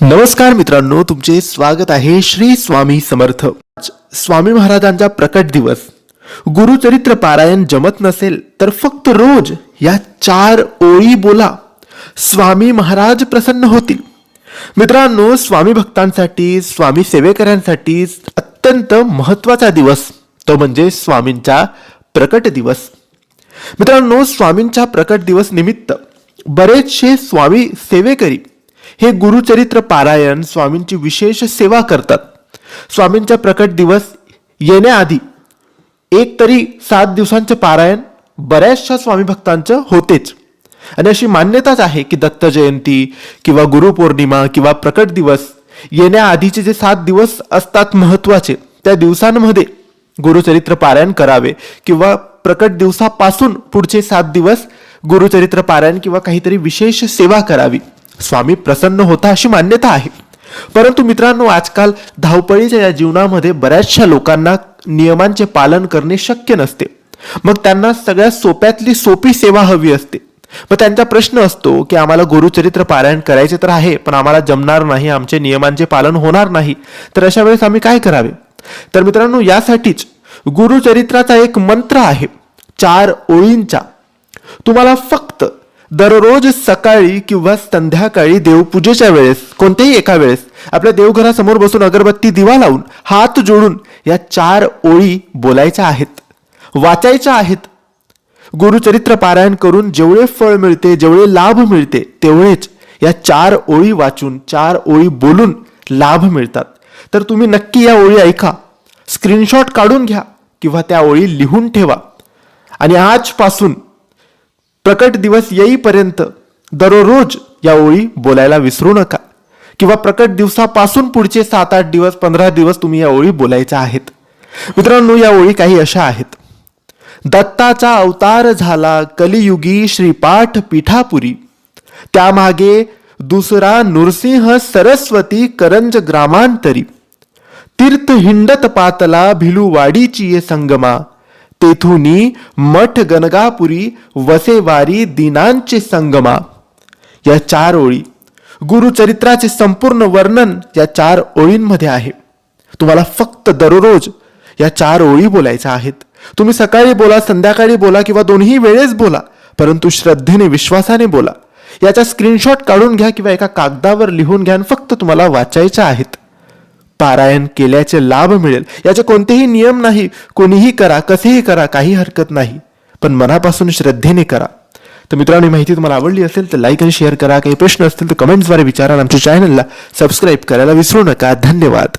नमस्कार मित्रांनो तुमचे स्वागत आहे श्री स्वामी समर्थ. स्वामी महाराजांचा प्रकट दिवस. गुरुचरित्र पारायण जमत नसेल तर फक्त रोज या चार ओळी बोला. स्वामी महाराज प्रसन्न होतील. मित्रांनो स्वामी भक्तांसाठी स्वामी सेवेकऱ्यांसाठी अत्यंत महत्त्वाचा दिवस. तो म्हणजे स्वामींचा प्रकट दिवस. मित्रांनो स्वामींच्या प्रकट दिवस निमित्त बरेचसे स्वामी सेवेकरी हे गुरुचरित्र पारायण स्वामींची विशेष सेवा करतात. स्वामींचा प्रकट दिवस येण्याआधी एक तरी सात दिवसांचे पारायण बऱ्याचशा स्वामी भक्तांचं होतेच. आणि अशी मान्यताच आहे की दत्त जयंती किंवा गुरुपौर्णिमा किंवा प्रकट दिवस येण्याआधीचे जे सात दिवस असतात महत्त्वाचे त्या दिवसांमध्ये गुरुचरित्र पारायण करावे किंवा प्रकट दिवसापासून पुढचे सात दिवस गुरुचरित्र पारायण किंवा काहीतरी विशेष सेवा करावी. स्वामी प्रसन्न होता अशी मान्यता आहे. परंतु मित्रांनो आजकाल धावपळीच्या या जीवनामध्ये बऱ्याचशा लोकांना नियमांचे पालन करणे शक्य नसते. मग त्यांना सगळ्यात सोप्यातली सोपी सेवा हवी असते. मग त्यांचा प्रश्न असतो की आम्हाला गुरुचरित्र पारायण करायचे तर आहे पण आम्हाला जमणार नाही आमचे नियमांचे पालन होणार नाही. तर अशा वेळेस आम्ही काय करावे? तर मित्रांनो यासाठीच गुरुचरित्राचा एक मंत्र आहे चार ओळींचा. तुम्हाला फक्त दररोज सकाळी किंवा संध्याकाळी देवपूजेच्या वेळेस कोणत्याही एका वेळेस आपल्या देवघरासमोर बसून अगरबत्ती दिवा लावून हात जोडून या चार ओळी बोलायच्या आहेत वाचायच्या आहेत. गुरुचरित्र पारायण करून जेवढे फळ मिळते जेवढे लाभ मिळते तेवढेच या चार ओळी वाचून चार ओळी बोलून लाभ मिळतात. तर तुम्ही नक्की या ओळी ऐका स्क्रीनशॉट काढून घ्या किंवा त्या ओळी लिहून ठेवा. आणि आजपासून प्रकट दिवस येईपर्यंत दररोज या ओळी बोलायला विसरू नका. किंवा प्रकट दिवसापासून पुढचे सात आठ दिवस पंधरा दिवस तुम्ही या ओळी बोलायच्या आहेत. मित्रांनो या ओळी काही अशा आहेत. दत्ताचा अवतार झाला कलियुगी श्रीपाठ पीठापुरी. त्यामागे दुसरा नृसिंह सरस्वती करंज ग्रामांतरी. तीर्थ हिंडत पातला भिलूवाडीची ये संगमा. तेथुनी मठ गणगापुरी वसेवारी दिनांचे संगमा. या चार ओळी गुरुचरित्राचे संपूर्ण वर्णन या चार ओळींमध्ये आहे. तुम्हाला फक्त दररोज या चार ओळी बोलायच्या आहेत. तुम्ही सकाळी बोला संध्याकाळी बोला किंवा दोन्ही वेळेस बोला परंतु श्रद्धेने विश्वासाने बोला. याचा स्क्रीनशॉट काढून घ्या किंवा एका कागदावर लिहून घ्या फक्त तुम्हाला वाचायच्या आहेत. पारायण केल्याचे लाभ मिळेल. याचे कोणतेही नियम नाही. कोणीही करा कसेही करा काही हरकत नाही. पण मनापासून श्रद्धेने करा. तर मित्रांनो ही माहिती तुम्हाला आवडली असेल तर लाईक आणि शेअर करा. काही प्रश्न असतील तर कमेंट्सद्वारे विचारा आमच्या चॅनलला सबस्क्राईब करायला विसरू नका. धन्यवाद.